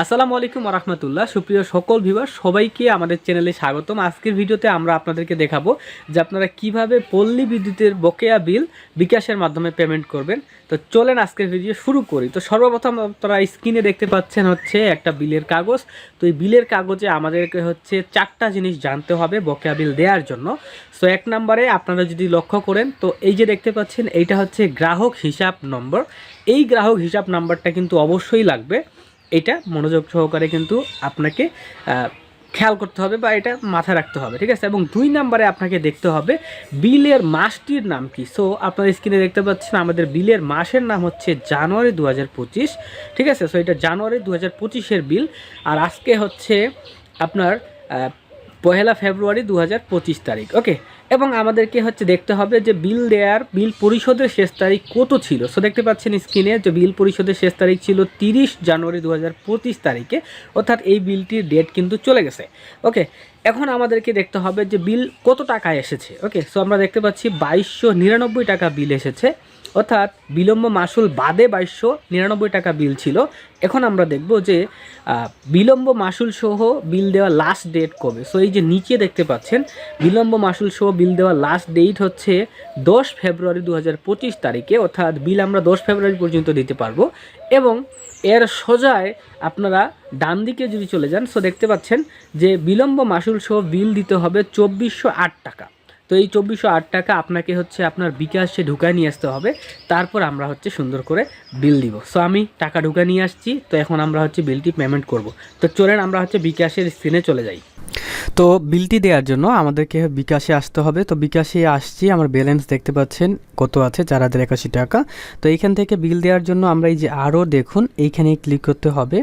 আসসালামু আলাইকুম রহমতুল্লাহ সুপ্রিয় সকল ভিউয়ার সবাইকে আমাদের চ্যানেলে স্বাগতম। আজকের ভিডিওতে আমরা আপনাদেরকে দেখাবো যে আপনারা কীভাবে পল্লী বিদ্যুতের বকেয়া বিল বিকাশের মাধ্যমে পেমেন্ট করবেন। তো চলেন আজকের ভিডিও শুরু করি। তো সর্বপ্রথম আপনারা স্ক্রিনে দেখতে পাচ্ছেন হচ্ছে একটা বিলের কাগজ। তো এই বিলের কাগজে আমাদেরকে হচ্ছে চারটা জিনিস জানতে হবে বকেয়া বিল দেওয়ার জন্য। সো এক নম্বরে আপনারা যদি লক্ষ্য করেন, তো এই যে দেখতে পাচ্ছেন, এইটা হচ্ছে গ্রাহক হিসাব নম্বর। এই গ্রাহক হিসাব নাম্বারটা কিন্তু অবশ্যই লাগবে। এটা মনোযোগ সহকারে কিন্তু আপনাকে খেয়াল করতে হবে বা এটা মাথায় রাখতে হবে, ঠিক আছে? এবং দুই নাম্বারে আপনাকে দেখতে হবে বিলের মাসটির নাম কি। সো আপনার স্ক্রিনে দেখতে পাচ্ছেন আমাদের বিলের মাসের নাম হচ্ছে জানুয়ারি দু হাজার পঁচিশ, ঠিক আছে? সো এটা জানুয়ারি দু হাজার বিল, আর আজকে হচ্ছে আপনার পহেলা ফেব্রুয়ারি দু হাজার পঁচিশ তারিখ ওকে এবং আমাদেরকে হচ্ছে দেখতে হবে যে বিল দেয়ার, বিল পরিশোধের শেষ তারিখ কত ছিল। সো দেখতে পাচ্ছেন স্ক্রিনে যে বিল পরিশোধের শেষ তারিখ ছিল তিরিশ জানুয়ারি দু হাজার পঁচিশ তারিখে। অর্থাৎ এই বিলটির ডেট কিন্তু চলে গেছে। ওকে এখন আমাদেরকে দেখতে হবে যে বিল কত টাকায় এসেছে। ওকে সো আমরা দেখতে পাচ্ছি বাইশশো নিরানব্বই টাকা বিল এসেছে। অর্থাৎ বিলম্ব মাসুল বাদে বাইশশো নিরানব্বই টাকা বিল ছিল। এখন আমরা দেখব যে বিলম্ব মাসুল সহ বিল দেওয়া লাস্ট ডেট কবে? সো এই যে নিচে দেখতে পাচ্ছেন, বিলম্ব মাসুল সহ বিল দেওয়া লাস্ট ডেট হচ্ছে দশ ফেব্রুয়ারি দু হাজার পঁচিশ তারিখে, অর্থাৎ বিল আমরা দশ ফেব্রুয়ারি পর্যন্ত দিতে পারব। এবং এর সোজায় আপনারা ডান দিকে যদি চলে যান সো দেখতে পাচ্ছেন যে বিলম্ব মাসুল সহ বিল দিতে হবে চব্বিশশো টাকা। তো এই চব্বিশশো আট টাকা আপনাকে হচ্ছে আপনার বিকাশে ঢুকায় নিয়ে আসতে হবে। তারপর আমরা হচ্ছে সুন্দর করে বিল দিব। সো আমি টাকা ঢুকায় নিয়ে আসছি। তো এখন আমরা হচ্ছে বিলটি পেমেন্ট করব। তো চলেন আমরা হচ্ছে বিকাশের স্ক্রিনে চলে যাই। তো বিলটি দেওয়ার জন্য আমাদেরকে বিকাশে আসতে হবে। তো বিকাশে আসছি, আমার ব্যালেন্স দেখতে পাচ্ছেন কত আছে, চার হাজার একাশি টাকা। তো এইখান থেকে বিল দেওয়ার জন্য আমরা এই যে আরও দেখুন, এইখানে ক্লিক করতে হবে।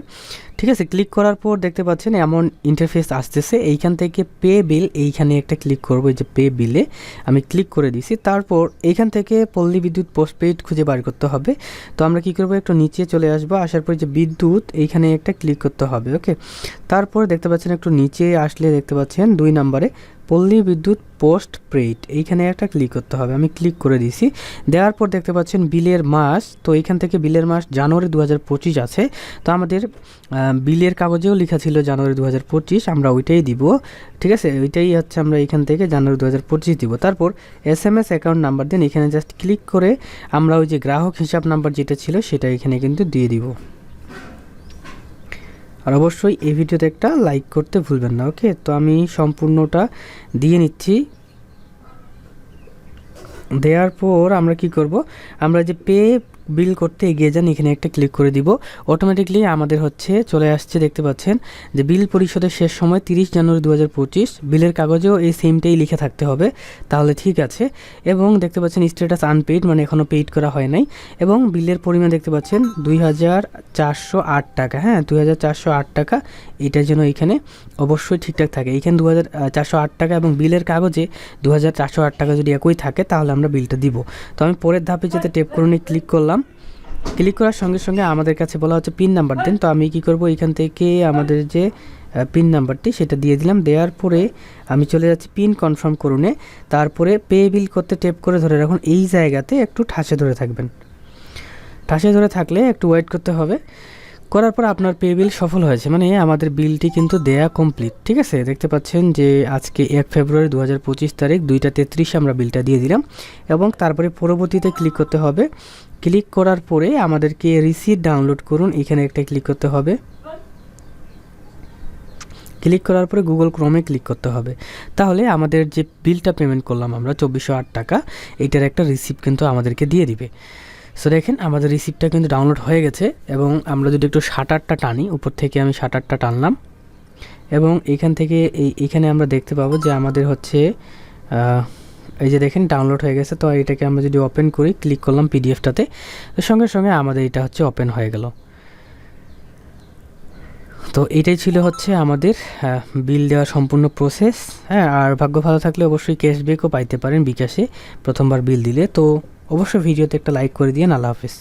ঠিক আছে ক্লিক করার পর দেখতে পাচ্ছেন এমন ইন্টারফেস আসতেছে। এইখান থেকে পে বিল এইখানে একটা ক্লিক করব, এই যে পে বিলে আমি ক্লিক করে দিছি, তারপর এইখান থেকে পল্লী বিদ্যুৎ পোস্টপেড খুঁজে বার করতে হবে। তো আমরা কি করব, একটু নিচে চলে আসব, আসার পর যে বিদ্যুৎ, এইখানে একটা ক্লিক করতে হবে ওকে তারপর দেখতে পাচ্ছেন একটু নিচে আসলে দেখতে পাচ্ছেন দুই নম্বরে, পল্লী বিদ্যুৎ পোস্ট পেইড। এইখানে একটা ক্লিক করতে হবে, আমি ক্লিক করে দিছি দেওয়ার পর দেখতে পাচ্ছেন বিলের মাস, তো এইখান থেকে বিলের মাস জানুয়ারি দু হাজার পঁচিশ আছে। তো আমাদের বিলের কাগজেও লেখা ছিল জানুয়ারি দু হাজার পঁচিশ, আমরা ওইটাই দিব। ঠিক আছে? ওইটাই হচ্ছে আমরা এখান থেকে জানুয়ারি দু দিব। তারপর S M S account number দেন, এখানে জাস্ট ক্লিক করে আমরা ওই যে গ্রাহক হিসাব নাম্বার যেটা ছিল, সেটা এখানে কিন্তু দিয়ে দিব। আর অবশ্যই এই ভিডিওতে একটা লাইক করতে ভুলবেন না ওকে তো আমি সম্পূর্ণটা দিয়ে নিচ্ছি। দেওয়ার পর আমরা কি করব? আমরা যে পে বিল করতে এগিয়ে যান, এখানে একটা ক্লিক করে দিব। অটোমেটিকলি আমাদের হচ্ছে চলে আসছে, দেখতে পাচ্ছেন, যে বিল পরিশোধের শেষ সময় তিরিশ জানুয়ারি দু হাজার পঁচিশ বিলের কাগজেও এই সেমটাই লিখে থাকতে হবে। তাহলে ঠিক আছে। এবং দেখতে পাচ্ছেন স্ট্যাটাস আনপেইড মানে এখনও পেইড করা হয় নাই। এবং বিলের পরিমাণ দেখতে পাচ্ছেন, দুই হাজার চারশো আট টাকা। হ্যাঁ দুই হাজার চারশো আট টাকা। এটার জন্য এখানে অবশ্যই ঠিকঠাক থাকে। এইখানে দু টাকা এবং বিলের কাগজে দু হাজার চারশো আট টাকা যদি একই থাকে, তাহলে আমরা বিলটা দিব। তো আমি পরের ধাপে যেতে টেপ করে ক্লিক করলাম। ক্লিক করার সঙ্গে সঙ্গে আমাদের কাছে বলা হচ্ছে পিন নাম্বার দেন। তো আমি কি করব? এখান থেকে আমাদের যে পিন নাম্বারটি সেটা দিয়ে দিলাম। দেওয়ার পরে আমি চলে যাচ্ছি পিন কনফার্ম করুনে। তারপরে পে বিল করতে টেপ করে ধরে রাখুন। এই জায়গাতে একটু ঠাসে ধরে থাকবেন। ঠাসে ধরে থাকলে একটু ওয়েট করতে হবে। করার পর আপনার পে বিল সফল হয়েছে। মানে আমাদের বিলটি কিন্তু দেয়া কমপ্লিট। ঠিক আছে? দেখতে পাচ্ছেন যে আজকে এক ফেব্রুয়ারি দু হাজার পঁচিশ তারিখ দুইটা তেত্রিশে আমরা বিলটা দিয়ে দিলাম। এবং তারপরে পরবর্তীতে ক্লিক করতে হবে। ক্লিক করার পরে আমাদেরকে রিসিট ডাউনলোড করুন, এখানে একটা ক্লিক করতে হবে। ক্লিক করার পরে গুগল ক্রোমে ক্লিক করতে হবে। তাহলে আমাদের যে বিলটা পেমেন্ট করলাম আমরা, চব্বিশশো আট টাকা, এটার একটা রিসিপ্ট কিন্তু আমাদেরকে দিয়ে দিবে। সো দেখেন আমাদের রিসিপ্টটা কিন্তু ডাউনলোড হয়ে গেছে এবং আমরা যদি একটু শাটারটা টানি, উপর থেকে আমি শাটারটা টানলাম, এবং এখান থেকে এই, এখানে আমরা দেখতে পাবো যে আমাদের হচ্ছে এই যে দেখেন ডাউনলোড হয়ে গেছে। তো এটাকে আমরা যদি ওপেন করি ক্লিক করলাম পিডিএফটাতে সঙ্গে সঙ্গে আমাদের এটা হচ্ছে ওপেন হয়ে গেল। তো এটাই ছিল হচ্ছে আমাদের বিল দেওয়ার সম্পূর্ণ প্রসেস হ্যাঁ আর ভাগ্য ভালো থাকলে অবশ্যই ক্যাশব্যাকও পাইতে পারেন বিকাশে প্রথমবার বিল দিলে। তো অবশ্যই ভিডিওতে একটা লাইক করে দিন আল্লাহ হাফিজ।